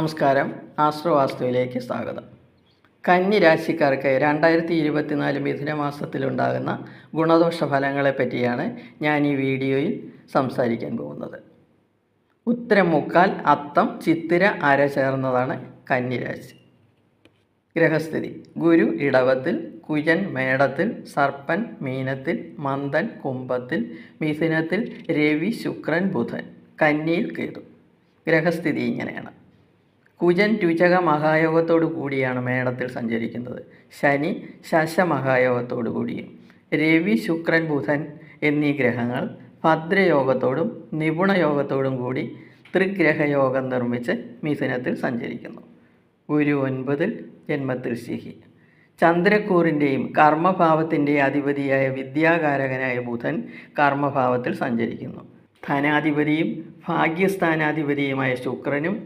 നമസ്കാരം. ആശ്രവാസ്തുവിലേക്ക് സ്വാഗതം. കന്നി രാശിക്കാർക്ക് രണ്ടായിരത്തി ഇരുപത്തിനാല് മിഥുന മാസത്തിലുണ്ടാകുന്ന ഗുണദോഷ ഫലങ്ങളെ പറ്റിയാണ് ഞാൻ ഈ വീഡിയോയിൽ സംസാരിക്കാൻ പോകുന്നത്. ഉത്തരം മുക്കാൽ അത്തം ചിത്തിര അര ചേർന്നതാണ് കന്നിരാശി. ഗ്രഹസ്ഥിതി. ഗുരു ഇടവത്തിൽ കുജൻ മേടത്തിൽ സർപ്പൻ മീനത്തിൽ മന്ദൻ കുംഭത്തിൽ മിഥുനത്തിൽ രവി ശുക്രൻ ബുധൻ കന്നിയിൽ കേതു. ഗ്രഹസ്ഥിതി ഇങ്ങനെയാണ്. കുജൻ രുചക മഹായോഗത്തോടു കൂടിയാണ് മേടത്തിൽ സഞ്ചരിക്കുന്നത്. ശനി ശശ മഹായോഗത്തോടു കൂടിയും രവി ശുക്രൻ ബുധൻ എന്നീ ഗ്രഹങ്ങൾ ഭദ്രയോഗത്തോടും നിപുണയോഗത്തോടും കൂടി ത്രിഗ്രഹയോഗം നിർമ്മിച്ച് മിഥുനത്തിൽ സഞ്ചരിക്കുന്നു. ഗുരു ഒൻപതിൽ ജന്മത്തിൽ സിഹി. ചന്ദ്രക്കൂറിന്റെയും കർമ്മഭാവത്തിന്റെയും അധിപതിയായ വിദ്യാകാരകനായ ബുധൻ കർമ്മഭാവത്തിൽ സഞ്ചരിക്കുന്നു. ധനാധിപതിയും ഭാഗ്യസ്ഥാനാധിപതിയുമായ ശുക്രനും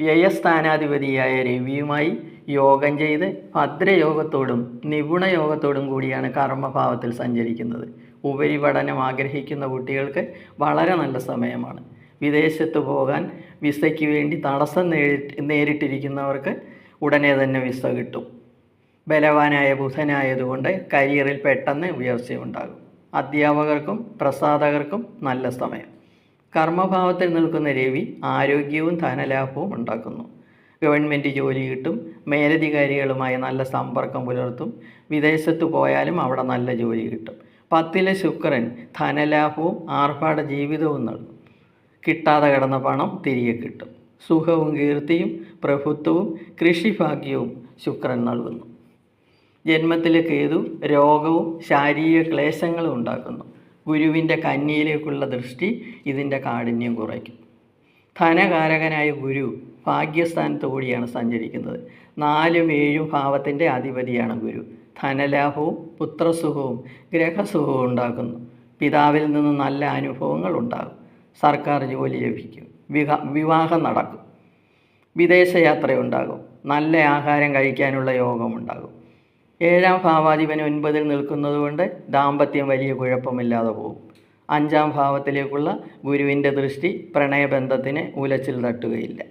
വ്യയസ്ഥാനാധിപതിയായ രവിയുമായി യോഗം ചെയ്ത് ഭദ്രയോഗത്തോടും നിപുണയോഗത്തോടും കൂടിയാണ് കർമ്മഭാവത്തിൽ സഞ്ചരിക്കുന്നത്. ഉപരിപഠനം ആഗ്രഹിക്കുന്ന കുട്ടികൾക്ക് വളരെ നല്ല സമയമാണ്. വിദേശത്ത് പോകാൻ വിസയ്ക്ക് വേണ്ടി തടസ്സം നേരിട്ടിരിക്കുന്നവർക്ക് ഉടനെ തന്നെ വിസ കിട്ടും. ബലവാനായ ബുധനായതുകൊണ്ട് കരിയറിൽ പെട്ടെന്ന് ഉയർച്ചയുണ്ടാകും. അധ്യാപകർക്കും പ്രസാധകർക്കും നല്ല സമയം. കർമ്മഭാവത്തിൽ നിൽക്കുന്ന രവി ആരോഗ്യവും ധനലാഭവും ഉണ്ടാക്കുന്നു. ഗവൺമെന്റ് ജോലി കിട്ടും മേലധികാരികളുമായി നല്ല സമ്പർക്കം പുലർത്തും വിദേശത്ത് പോയാലും അവിടെ നല്ല ജോലി കിട്ടും. പത്തിലെ ശുക്രൻ ധനലാഭവും ആർഭാട ജീവിതവും നൽകും. കിട്ടാതെ കിടന്ന പണം തിരികെ കിട്ടും. സുഖവും കീർത്തിയും പ്രഭുത്വവും കൃഷിഭാഗ്യവും ശുക്രൻ നൽകുന്നു. ജന്മത്തിലെ കേതു രോഗവും ശാരീരിക ക്ലേശങ്ങളും ഉണ്ടാക്കുന്നു. ഗുരുവിന്റെ കന്നിയിലേക്കുള്ള ദൃഷ്ടി ഇതിന്റെ കാഠിന്യം കുറയ്ക്കും. ധനകാരകനായ ഗുരു ഭാഗ്യസ്ഥാനത്ത് കൂടിയാണ് സഞ്ചരിക്കുന്നത്. നാലും ഏഴും ഭാവത്തിന്റെ അധിപതിയാണ് ഗുരു. ധനലാഭവും പുത്രസുഖവും ഗ്രഹസുഖവും ഉണ്ടാക്കുന്നു. പിതാവിൽ നിന്ന് നല്ല അനുഭവങ്ങൾ ഉണ്ടാകും. സർക്കാർ ജോലി ലഭിക്കും. വിവാഹം നടക്കും. വിദേശയാത്രയുണ്ടാകും. നല്ല ആഹാരം കഴിക്കാനുള്ള യോഗമുണ്ടാകും. ഏഴാം ഭാവാധിപൻ ഒൻപതിൽ നിൽക്കുന്നതുകൊണ്ട് ദാമ്പത്യം വലിയ കുഴപ്പമില്ലാതെ പോകും. അഞ്ചാം ഭാവത്തിലേക്കുള്ള ഗുരുവിന്റെ ദൃഷ്ടി പ്രണയബന്ധത്തിന് ഉലച്ചിൽ തട്ടുകയില്ല.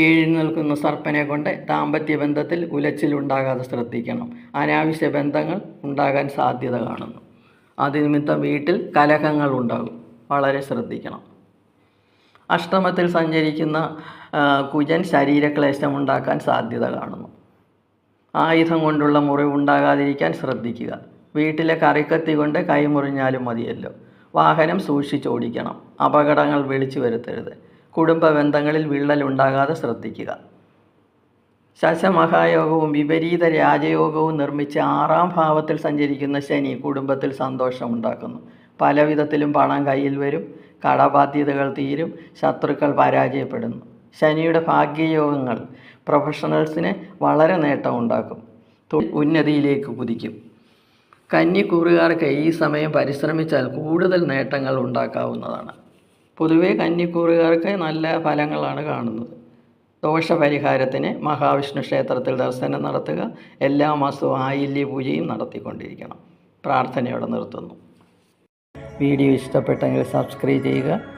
ഏഴിൽ നിൽക്കുന്ന സർപ്പനെ കൊണ്ട് ദാമ്പത്യ ബന്ധത്തിൽ ഉലച്ചിൽ ഉണ്ടാകാതെ ശ്രദ്ധിക്കണം. അനാവശ്യ ബന്ധങ്ങൾ ഉണ്ടാകാൻ സാധ്യത കാണുന്നു. അതിനിമിത്തം വീട്ടിൽ കലഹങ്ങൾ ഉണ്ടാകും. വളരെ ശ്രദ്ധിക്കണം. അഷ്ടമത്തിൽ സഞ്ചരിക്കുന്ന കുജൻ ശരീരക്ലേശം ഉണ്ടാക്കാൻ സാധ്യത കാണുന്നു. ആയുധം കൊണ്ടുള്ള മുറിവുണ്ടാകാതിരിക്കാൻ ശ്രദ്ധിക്കുക. വീട്ടിലെ കറിക്കത്തി കൊണ്ട് കൈമുറിഞ്ഞാലും മതിയല്ലോ. വാഹനം സൂക്ഷിച്ചോടിക്കണം അപകടങ്ങൾ വിളിച്ചു വരുത്തരുത്. കുടുംബ ബന്ധങ്ങളിൽ വിള്ളൽ ഉണ്ടാകാതെ ശ്രദ്ധിക്കുക. ശശമഹായോഗവും വിപരീത രാജയോഗവും നിർമ്മിച്ച് ആറാം ഭാവത്തിൽ സഞ്ചരിക്കുന്ന ശനി കുടുംബത്തിൽ സന്തോഷം ഉണ്ടാക്കുന്നു. പലവിധത്തിലും പണം കയ്യിൽ വരും. കടബാധ്യതകൾ തീരും. ശത്രുക്കൾ പരാജയപ്പെടുന്നു. ശനിയുടെ ഭാഗ്യയോഗങ്ങൾ പ്രൊഫഷണൽസിന് വളരെ നേട്ടമുണ്ടാക്കും ഉണ്ടാക്കും. ഉന്നതിയിലേക്ക് കുതിക്കും. കന്നിക്കൂറുകാർക്ക് ഈ സമയം പരിശ്രമിച്ചാൽ കൂടുതൽ നേട്ടങ്ങൾ ഉണ്ടാക്കാവുന്നതാണ്. പൊതുവേ കന്നിക്കൂറുകാർക്ക് നല്ല ഫലങ്ങളാണ് കാണുന്നത്. ദോഷപരിഹാരത്തിന് മഹാവിഷ്ണു ക്ഷേത്രത്തിൽ ദർശനം നടത്തുക എല്ലാ മാസവും ആയില്യ പൂജയും നടത്തിക്കൊണ്ടിരിക്കണം. പ്രാർത്ഥനയോടെ നിർത്തുന്നു. വീഡിയോ ഇഷ്ടപ്പെട്ടെങ്കിൽ സബ്സ്ക്രൈബ് ചെയ്യുക